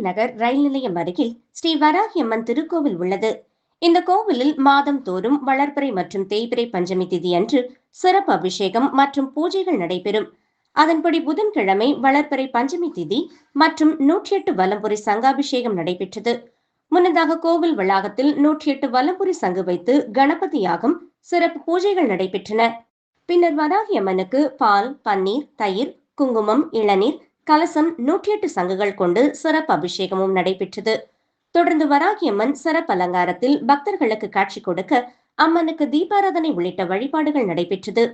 அண்ணல் நகர் ரயில் நிலையம் அருகில் ஸ்ரீ வராகியம்மன் திருக்கோவில் உள்ளது. இந்த கோவிலில் மாதம் தோறும் வளர்பிறை மற்றும் தேய்பிறை பஞ்சமி திதி அன்று சிறப்பு அபிஷேகம் மற்றும் பூஜைகள் நடைபெறும். அதன்படி புதன்கிழமை வளர்பிறை பஞ்சமி திதி மற்றும் நூற்றி எட்டு வலம்புரி சங்காபிஷேகம் நடைபெற்றது. முன்னதாக கோவில் வளாகத்தில் நூற்றி எட்டு வலம்புரி சங்கு வைத்து கணபதி யாகம் சிறப்பு பூஜைகள் நடைபெற்றன. பின்னர் வராகி அம்மனுக்கு பால் பன்னீர் தயிர் குங்குமம் இளநீர் கலசம் நூற்றி எட்டு சங்குகள் கொண்டு சிறப்பு அபிஷேகமும் நடைபெற்றது. தொடர்ந்து வராகியம்மன் சிறப்பு அலங்காரத்தில் பக்தர்களுக்கு காட்சி கொடுக்க அம்மனுக்கு தீபாராதனை உள்ளிட்ட வழிபாடுகள் நடைபெற்றது.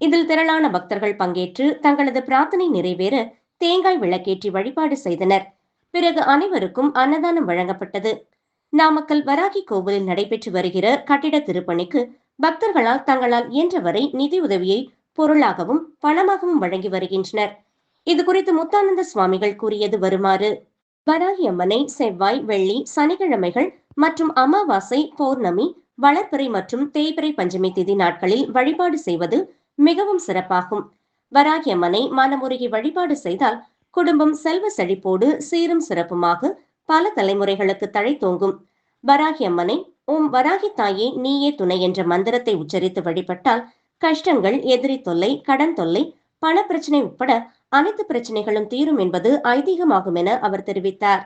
இதில் திரளான பக்தர்கள் பங்கேற்று தங்களது பிரார்த்தனை நிறைவேற தேங்காய் விளக்கேற்றி வழிபாடு செய்தனர். பிறகு அனைவருக்கும் அன்னதானம் வழங்கப்பட்டது. நாமக்கல் வராகி கோவிலில் நடைபெற்று வருகிற கட்டிட திருப்பணிக்கு பக்தர்களால் தங்களால் இயன்றவரை நிதி உதவியை பொருளாகவும் பணமாகவும் வழங்கி வருகின்றனர். இது குறித்து முத்தானந்த சுவாமிகள் கூறியது வருமாறு. வராகி அம்மனை செவ்வாய் வெள்ளி சனிக்கிழமைகள் மற்றும் அமாவாசை பௌர்ணமி வளர்பிறை மற்றும் தேய்பிறை பஞ்சமி திதி நாட்களில் வழிபாடு செய்வது மிகவும் சிறப்பாகும். வராகி அம்மனை மனமுருகி வழிபாடு செய்தால் குடும்பம் செல்வ செழிப்போடு சீரும் சிறப்புமாக பல தலைமுறைகளுக்கு தழை தோங்கும். வராகி அம்மனை ஓம் வராகி தாயே நீயே துணை என்ற மந்திரத்தை உச்சரித்து வழிபட்டால் கஷ்டங்கள் எதிரி தொல்லை கடன் தொல்லை பண பிரச்சனை உட்பட அனைத்து பிரச்சனைகளும் தீரும் என்பது ஐதீகமாகும் என அவர் தெரிவித்தார்.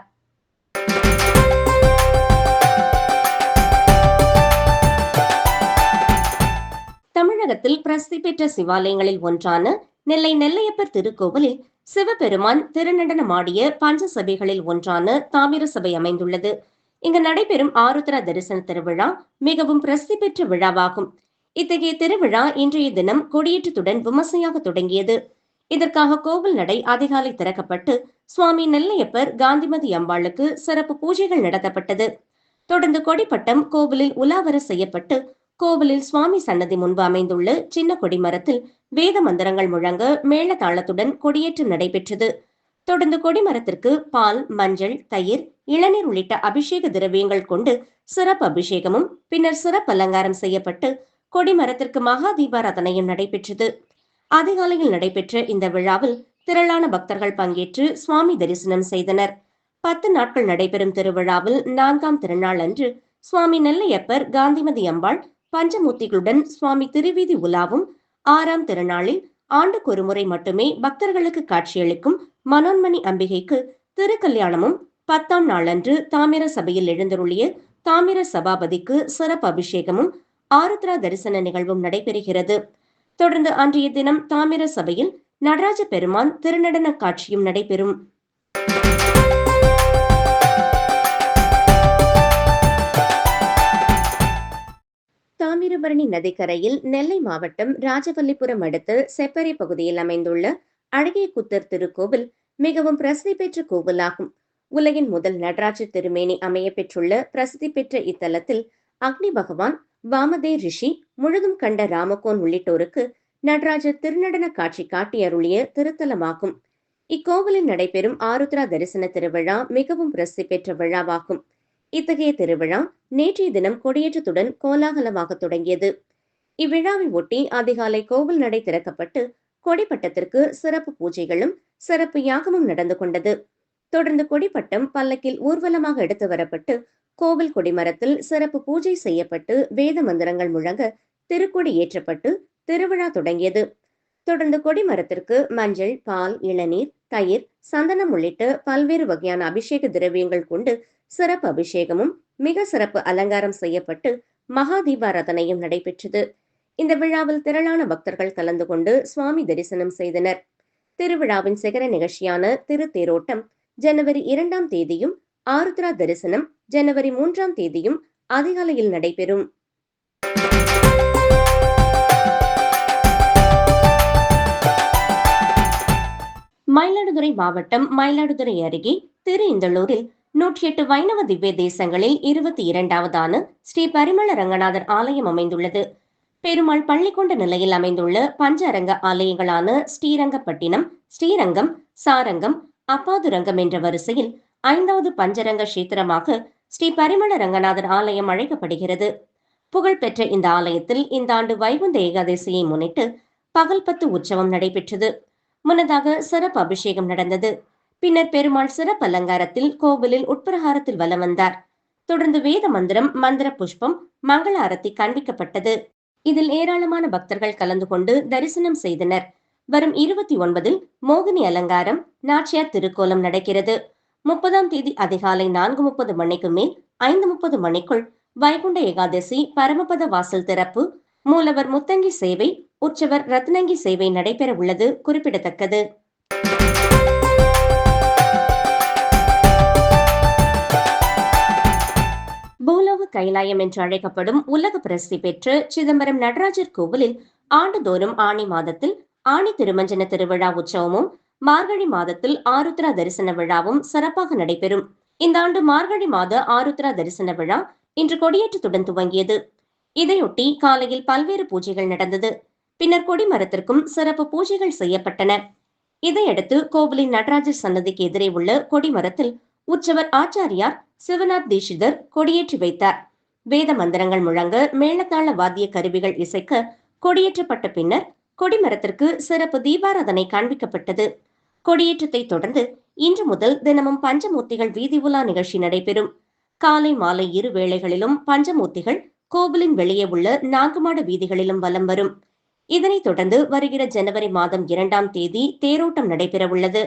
தமிழகத்தில் பிரசித்தி பெற்ற சிவாலயங்களில் ஒன்றான நெல்லை நெல்லையப்பர் திருக்கோவிலில் சிவபெருமான் திருநடனமாடிய பஞ்ச சபைகளில் ஒன்றான தாமிர சபை அமைந்துள்ளது. இங்கு நடைபெறும் ஆருத்ரா தரிசன திருவிழா மிகவும் பிரசித்தி பெற்ற விழாவாகும். இத்தகைய திருவிழா இன்றைய தினம் கொடியேற்றத்துடன் விமர்சையாக தொடங்கியது. இதற்காக கோவில் நடை அதிகாலை திறக்கப்பட்டு சுவாமி நெல்லையப்பர் காந்திமதி அம்பாளுக்கு சிறப்பு பூஜைகள் நடத்தப்பட்டது. தொடர்ந்து கொடிப்பட்டம் கோவிலில் உலாவர செய்யப்பட்டு கோவிலில் சுவாமி சன்னதி முன்பு அமைந்துள்ள சின்ன கொடிமரத்தில் வேத மந்திரங்கள் முழங்க மேள தாளத்துடன் கொடியேற்றம் நடைபெற்றது. தொடர்ந்து கொடிமரத்திற்கு பால் மஞ்சள் தயிர் இளநீர் உள்ளிட்ட அபிஷேக திரவியங்கள் கொண்டு சிறப்பு அபிஷேகமும் பின்னர் சிறப்பு அலங்காரம் செய்யப்பட்டு கொடிமரத்திற்கு மகா தீபாராதனையும் நடைபெற்றது. அதிகாலையில் நடைபெற்ற இந்த விழாவில் திரளான பக்தர்கள் பங்கேற்று சுவாமி தரிசனம் செய்தனர். பத்து நாட்கள் நடைபெறும் திருவிழாவில் நான்காம் திருநாள் அன்று சுவாமி நெல்லையப்பர் காந்திமதி அம்பாள் பஞ்சமூர்த்திகளுடன் சுவாமி திருவீதி உலாவும் ஆறாம் திருநாளில் ஆண்டுக்கு ஒரு முறை மட்டுமே பக்தர்களுக்கு காட்சியளிக்கும் மனோன்மணி அம்பிகைக்கு திருக்கல்யாணமும் பத்தாம் நாளன்று தாமிர சபையில் எழுந்தருளிய தாமிர சபாபதிக்கு சிறப்பு அபிஷேகமும் ஆருத்ரா தரிசன நிகழ்வும் நடைபெறுகிறது. தொடர்ந்து அன்றைய தினம் தாமிர சபையில் நடராஜ பெருமான் திருநடன காட்சியும் நடைபெறும். தாமிரபரணி நதிக்கரையில் நெல்லை மாவட்டம் ராஜவல்லிபுரம் அடுத்த செப்பரை பகுதியில் அமைந்துள்ள அழகிய குத்தர் திருக்கோவில் மிகவும் பிரசித்தி பெற்ற கோவிலாகும். உலகின் முதல் நடராஜ திருமேனி அமைய பெற்றுள்ள பிரசித்தி பெற்ற இத்தலத்தில் அக்னி பகவான் வாமதே ரிஷி முழுதும் கண்ட ராமகோன் உள்ளிட்டோருக்கு நடராஜர் திருநடன காட்சி காட்டி அருளிய திருத்தலமாகும். இக்கோவிலில் நடைபெறும் ஆருத்ரா தரிசன திருவிழா மிகவும் பிரசித்தி பெற்ற விழாவாகும். இத்தகைய திருவிழா நேற்றைய தினம் கொடியேற்றத்துடன் கோலாகலமாக தொடங்கியது. இவ்விழாவை ஒட்டி அதிகாலை கோவில் நடை திறக்கப்பட்டு கொடிப்பட்டத்திற்கு சிறப்பு பூஜைகளும் சிறப்பு யாகமும் நடந்து கொண்டது. தொடர்ந்து கொடிப்பட்டம் பல்லக்கில் ஊர்வலமாக எடுத்து வரப்பட்டு கோவில் கொடிமரத்தில் சிறப்பு பூஜை செய்யப்பட்டு வேத மந்திரங்கள் முழங்க திருக்கொடி ஏற்றப்பட்டு திருவிழா தொடங்கியது. தொடர்ந்து கொடிமரத்திற்கு மஞ்சள் பால் இளநீர் தயிர் சந்தனம் உள்ளிட்ட பல்வேறு வகையான அபிஷேக திரவியங்கள் கொண்டு சிறப்பு அபிஷேகமும் மிக சிறப்பு அலங்காரம் செய்யப்பட்டு மகா தீபாராதனையும் நடைபெற்றது. இந்த விழாவில் திரளான பக்தர்கள் கலந்து கொண்டு சுவாமி தரிசனம் செய்தனர். திருவிழாவின் சிகர நிகழ்ச்சியான திருத்தேரோட்டம் ஜனவரி இரண்டாம் தேதியும் ஆருத்ரா தரிசனம் ஜனவரி மூன்றாம் தேதியும் அதிகாலையில் நடைபெறும். மயிலாடுதுறை மாவட்டம் மயிலாடுதுறை அருகே திரு இந்தளூரில் நூற்றி எட்டு வைணவ திவ்ய தேசங்களில் இருபத்தி இரண்டாவதான ஸ்ரீ பரிமள ரங்கநாதர் ஆலயம் அமைந்துள்ளது. பெருமாள் பள்ளி கொண்ட நிலையில் அமைந்துள்ள பஞ்ச அரங்க ஆலயங்களான ஸ்ரீரங்கப்பட்டினம் ஸ்ரீரங்கம் சாரங்கம் அப்பாதுரங்கம் என்ற வரிசையில் ஐந்தாவது பஞ்சரங்க கஷேத்திரமாக ஸ்ரீ பரிமள ரங்கநாதர் ஆலயம் அழைக்கப்படுகிறது. புகழ்பெற்ற இந்த ஆலயத்தில் இந்த ஆண்டு வைகுந்த ஏகாதசியை முன்னிட்டு பகல் பத்து உற்சவம் நடைபெற்றது. முன்னதாக சிறப்பு அபிஷேகம் நடந்தது. பின்னர் பெருமாள் சிறப்பு அலங்காரத்தில் கோவிலில் உட்பிரகாரத்தில் வலம் வந்தார். தொடர்ந்து வேத மந்திரம் மந்திர புஷ்பம் மங்கள ஆரத்தி காண்பிக்கப்பட்டது இதில் ஏராளமான பக்தர்கள் கலந்து கொண்டு தரிசனம் செய்தனர். வரும் இருபத்தி ஒன்பதில் மோகினி அலங்காரம் நாச்சியார் திருக்கோலம் நடக்கிறது. முப்பதாம் தேதி அதிகாலை நான்கு முப்பது மணிக்கு மேல் ஐந்து முப்பது மணிக்குள் வைகுண்ட ஏகாதசி பரமபத வாசல் திறப்பு மூலவர் முத்தங்கி சேவை உற்சவர் ரத்னங்கி சேவை நடைபெற உள்ளது குறிப்பிடத்தக்கது. பூலோக கைலாயம் என்று அழைக்கப்படும் உலக பிரசித்தி பெற்ற சிதம்பரம் நடராஜர் கோவிலில் ஆண்டுதோறும் ஆணி மாதத்தில் ஆணி திருமஞ்சன திருவிழா உற்சவமும் மார்கழி மாதத்தில் ஆருத்ரா தரிசன விழாவும் சிறப்பாக நடைபெறும். இந்த ஆண்டு மார்கழி மாத ஆருத்ரா தரிசன விழா இன்று கொடியேற்றத்துடன் துவங்கியது. இதையொட்டி காலையில் பல்வேறு பூஜைகள் நடந்தது. பின்னர் கொடிமரத்திற்கும் சிறப்பு பூஜைகள் செய்யப்பட்டன. இதையடுத்து கோவிலின் நடராஜர் சன்னதிக்கு எதிரே உள்ள கொடிமரத்தில் உற்சவர் ஆச்சாரியார் சிவநாத் தீஷிதர் கொடியேற்றி வைத்தார். வேத மந்திரங்கள் முழங்க மேளதாள வாத்திய கருவிகள் இசைக்க கொடியேற்றப்பட்ட பின்னர் கொடிமரத்திற்கு சிறப்பு தீபாராதனை காண்பிக்கப்பட்டது. கொடியேற்றத்தை தொடர்ந்து இன்று முதல் தினமும் பஞ்சமூர்த்திகள் வீதி உலா நிகழ்ச்சி நடைபெறும். காலை மாலை இரு வேளைகளிலும் பஞ்சமூர்த்திகள் கோவிலின் வெளியே உள்ள நான்குமாட வீதிகளிலும் வலம் வரும். இதனைத் தொடர்ந்து வருகிற ஜனவரி மாதம் இரண்டாம் தேதி தேரோட்டம் நடைபெற உள்ளது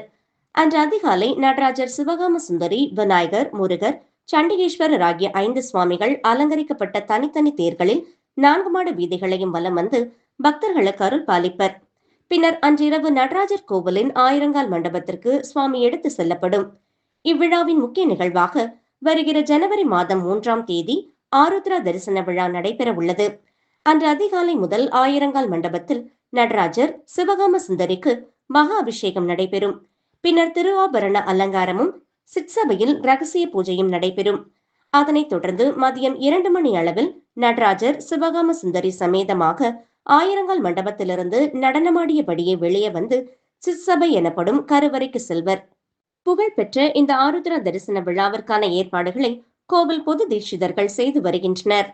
அன்று அதிகாலை நடராஜர் சிவகாம சுந்தரி விநாயகர் முருகர் சண்டிகேஸ்வரர் ஆகிய ஐந்து சுவாமிகள் அலங்கரிக்கப்பட்ட தனித்தனி தேர்களில் நான்கு மாட வீதிகளையும் வலம் வந்து பக்தர்களுக்கு அருள் பாலிப்பர் பின்னர் அன்றிரவு நடராஜர் கோவிலின் ஆயிரங்கால் மண்டபத்திற்கு சுவாமி எடுத்து செல்லப்படும். இவ்விழாவின் முக்கிய நிகழ்வாக வருகிற ஜனவரி மாதம் மூன்றாம் தேதி ஆருத்ரா தரிசன விழா நடைபெற உள்ளது. அன்று அதிகாலை முதல் ஆயிரங்கால் மண்டபத்தில் நடராஜர் சிவகாம சுந்தரிக்கு மகா அபிஷேகம் நடைபெறும். பின்னர் திருவாபரண அலங்காரமும் சிற்சபையில் ரகசிய பூஜையும் நடைபெறும். அதனைத் தொடர்ந்து மதியம் இரண்டு மணி அளவில் நடராஜர் சிவகாம சுந்தரி சமேதமாக ஆயிரங்கால் மண்டபத்திலிருந்து நடனமாடியபடியே வெளியே வந்து சிற்சபை எனப்படும் கருவறைக்கு செல்வர். புகழ்பெற்ற இந்த ஆருத்ரா தரிசன விழாவிற்கான ஏற்பாடுகளை கோவில் பொது தீட்சிதர்கள் செய்து வருகின்றனர்.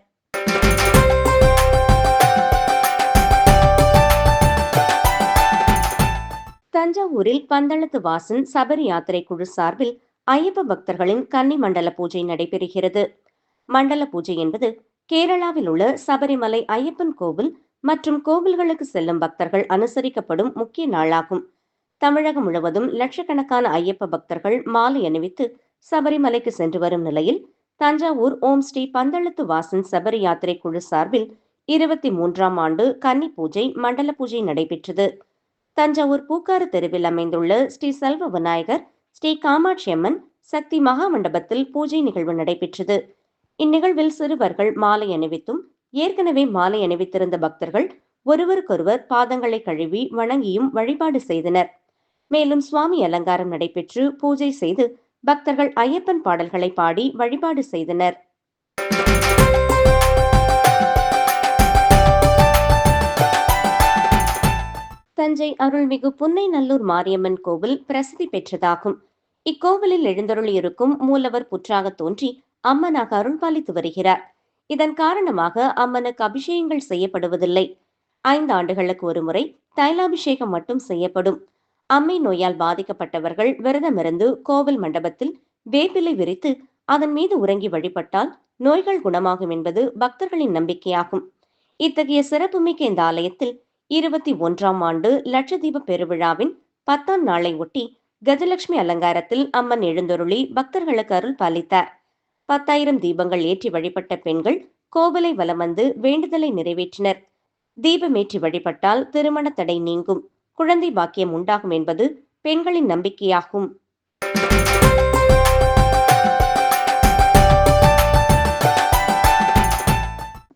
தஞ்சாவூரில் பந்தளத்து வாசன் சபரி யாத்திரை குழு சார்பில் ஐயப்ப பக்தர்களின் கன்னி மண்டல பூஜை நடைபெறுகிறது. மண்டல பூஜை என்பது கேரளாவில் உள்ள சபரிமலை ஐயப்பன் கோவில் மற்றும் கோவில்களுக்கு செல்லும் பக்தர்கள் அனுசரிக்கப்படும் முக்கிய நாளாகும். தமிழகம் முழுவதும் லட்சக்கணக்கான ஐயப்ப பக்தர்கள் மாலை அணிவித்து சபரிமலைக்கு சென்று வரும் நிலையில் தஞ்சாவூர் ஓம் ஸ்ரீ பந்தளத்து வாசன் சபரி யாத்திரை குழு சார்பில் இருபத்தி மூன்றாம் ஆண்டு கன்னி பூஜை மண்டல பூஜை நடைபெற்றது. தஞ்சாவூர் பூக்காறு தெருவில் அமைந்துள்ள ஸ்ரீ செல்வ விநாயகர் ஸ்ரீ காமாட்சி அம்மன் சக்தி மகா மண்டபத்தில் பூஜை நிகழ்வு நடைபெற்றது. இந்நிகழ்வில் சிறுவர்கள் மாலை அணிவித்தும் ஏற்கனவே மாலை அணிவித்திருந்த பக்தர்கள் ஒருவருக்கொருவர் பாதங்களை கழுவி வணங்கியும் வழிபாடு செய்தனர். மேலும் சுவாமி அலங்காரம் நடைபெற்று பூஜை செய்து பக்தர்கள் ஐயப்பன் பாடல்களை பாடி வழிபாடு செய்தனர். தஞ்சை அருள்மிகு புன்னைநல்லூர் மாரியம்மன் கோவில் பிரசித்தி பெற்றதாகும். இக்கோவிலில் எழுந்தருள் இருக்கும் மூலவர் புற்றாக தோன்றி அம்மனாக அருள்பாலித்து வருகிறார். இதன் காரணமாக அம்மனுக்கு அபிஷேகங்கள் செய்யப்படுவதில்லை. ஐந்து ஆண்டுகளுக்கு ஒருமுறை தைலாபிஷேகம் மட்டும் செய்யப்படும். அம்மை நோயால் பாதிக்கப்பட்டவர்கள் விரதமிருந்து கோவில் மண்டபத்தில் வேப்பிலை விரித்து அதன் மீது உறங்கி வழிபட்டால் நோய்கள் குணமாகும் என்பது பக்தர்களின் நம்பிக்கையாகும். இத்தகைய சிறப்புமிக்க இந்த ஆலயத்தில் இருபத்தி ஒன்றாம் ஆண்டு லட்சதீப பெருவிழாவின் பத்தாம் நாளை ஒட்டி கஜலட்சுமி அலங்காரத்தில் அம்மன் எழுந்தொருளி பக்தர்களுக்கு அருள் பாலித்தார். பத்தாயிரம் தீபங்கள் ஏற்றி வழிபட்ட பெண்கள் கோவிலை வலம் வந்து வேண்டுதலை நிறைவேற்றினர். தீபமேற்றி வழிபட்டால் திருமண தடை நீங்கும். குழந்தை பாக்கியம் உண்டாகும் என்பது பெண்களின் நம்பிக்கையாகும்.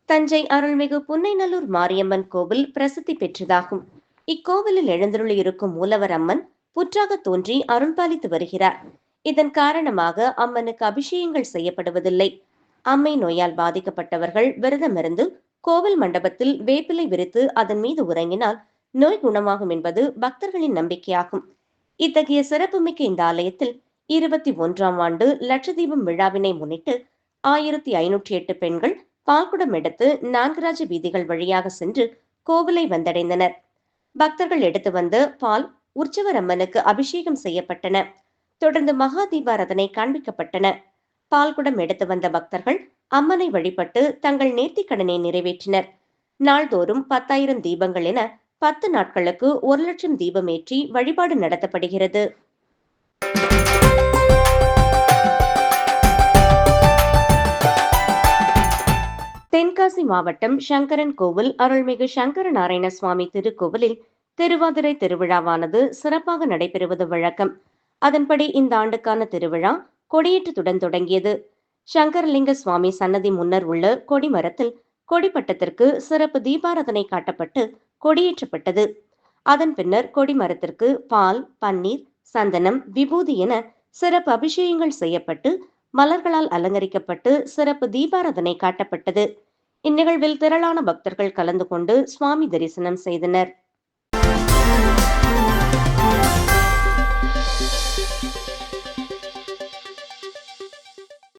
தஞ்சை அருள்மிகு புன்னைநல்லூர் மாரியம்மன் கோவில் பிரசித்தி பெற்றதாகும். இக்கோவிலில் எழுந்தருளி இருக்கும் மூலவர் அம்மன் புற்றாக தோன்றி அருள்பாலித்து வருகிறார். இதன் காரணமாக அம்மனுக்கு அபிஷேகங்கள் செய்யப்படுவதில்லை. அம்மை நோயால் பாதிக்கப்பட்டவர்கள் விரதமிருந்து கோவில் மண்டபத்தில் வேப்பிலை விரித்து அதன் மீது உறங்கினால் நோய் குணமாகும் என்பது பக்தர்களின் நம்பிக்கையாகும். இத்தகைய சிறப்புமிக்க இந்த ஆலயத்தில் இருபத்தி ஒன்றாம் ஆண்டு லட்சதீபம் விழாவினை முன்னிட்டு ஆயிரத்தி ஐநூற்றி எட்டு பெண்கள் பால்குடம் எடுத்து நான்கராஜ வீதிகள் வழியாக சென்று கோவிலை வந்தடைந்தனர். பக்தர்கள் எடுத்து வந்த பால் உற்சவர் அம்மனுக்கு அபிஷேகம் செய்யப்பட்டன. தொடர்ந்து மகா தீபாரதனை காண்பிக்கப்பட்டன. பால்குடம் எடுத்து வந்த பக்தர்கள் அம்மனை வழிபட்டு தங்கள் நேர்த்திக்கடனை நிறைவேற்றினர். நாள்தோறும் பத்தாயிரம் தீபங்கள் என பத்து நாட்களுக்கு ஒரு லட்சம் தீபமேற்றி வழிபாடு நடத்தப்படுகிறது. தென்காசி மாவட்டம் சங்கரன் கோவில் அருள்மிகு சங்கர நாராயண சுவாமி திருக்கோவிலில் திருவாதிரை திருவிழாவானது சிறப்பாக நடைபெறுவது வழக்கம். அதன்படி இந்த ஆண்டுக்கான திருவிழா கொடியேற்றத்துடன் தொடங்கியது. சங்கரலிங்க சுவாமி சன்னதி முன்னர் உள்ள கொடிமரத்தில் கொடிப்பட்டத்திற்கு சிறப்பு தீபாராதனை காட்டப்பட்டு கொடியேற்றப்பட்டது. அதன் பின்னர் கொடிமரத்திற்கு பால் பன்னீர் சந்தனம் விபூதி என சிறப்பு அபிஷேகங்கள் செய்யப்பட்டு மலர்களால் அலங்கரிக்கப்பட்டு சிறப்பு தீபாராதனை காட்டப்பட்டது. இந்நிகழ்வில் திரளான பக்தர்கள் கலந்து கொண்டு சுவாமி தரிசனம் செய்தனர்.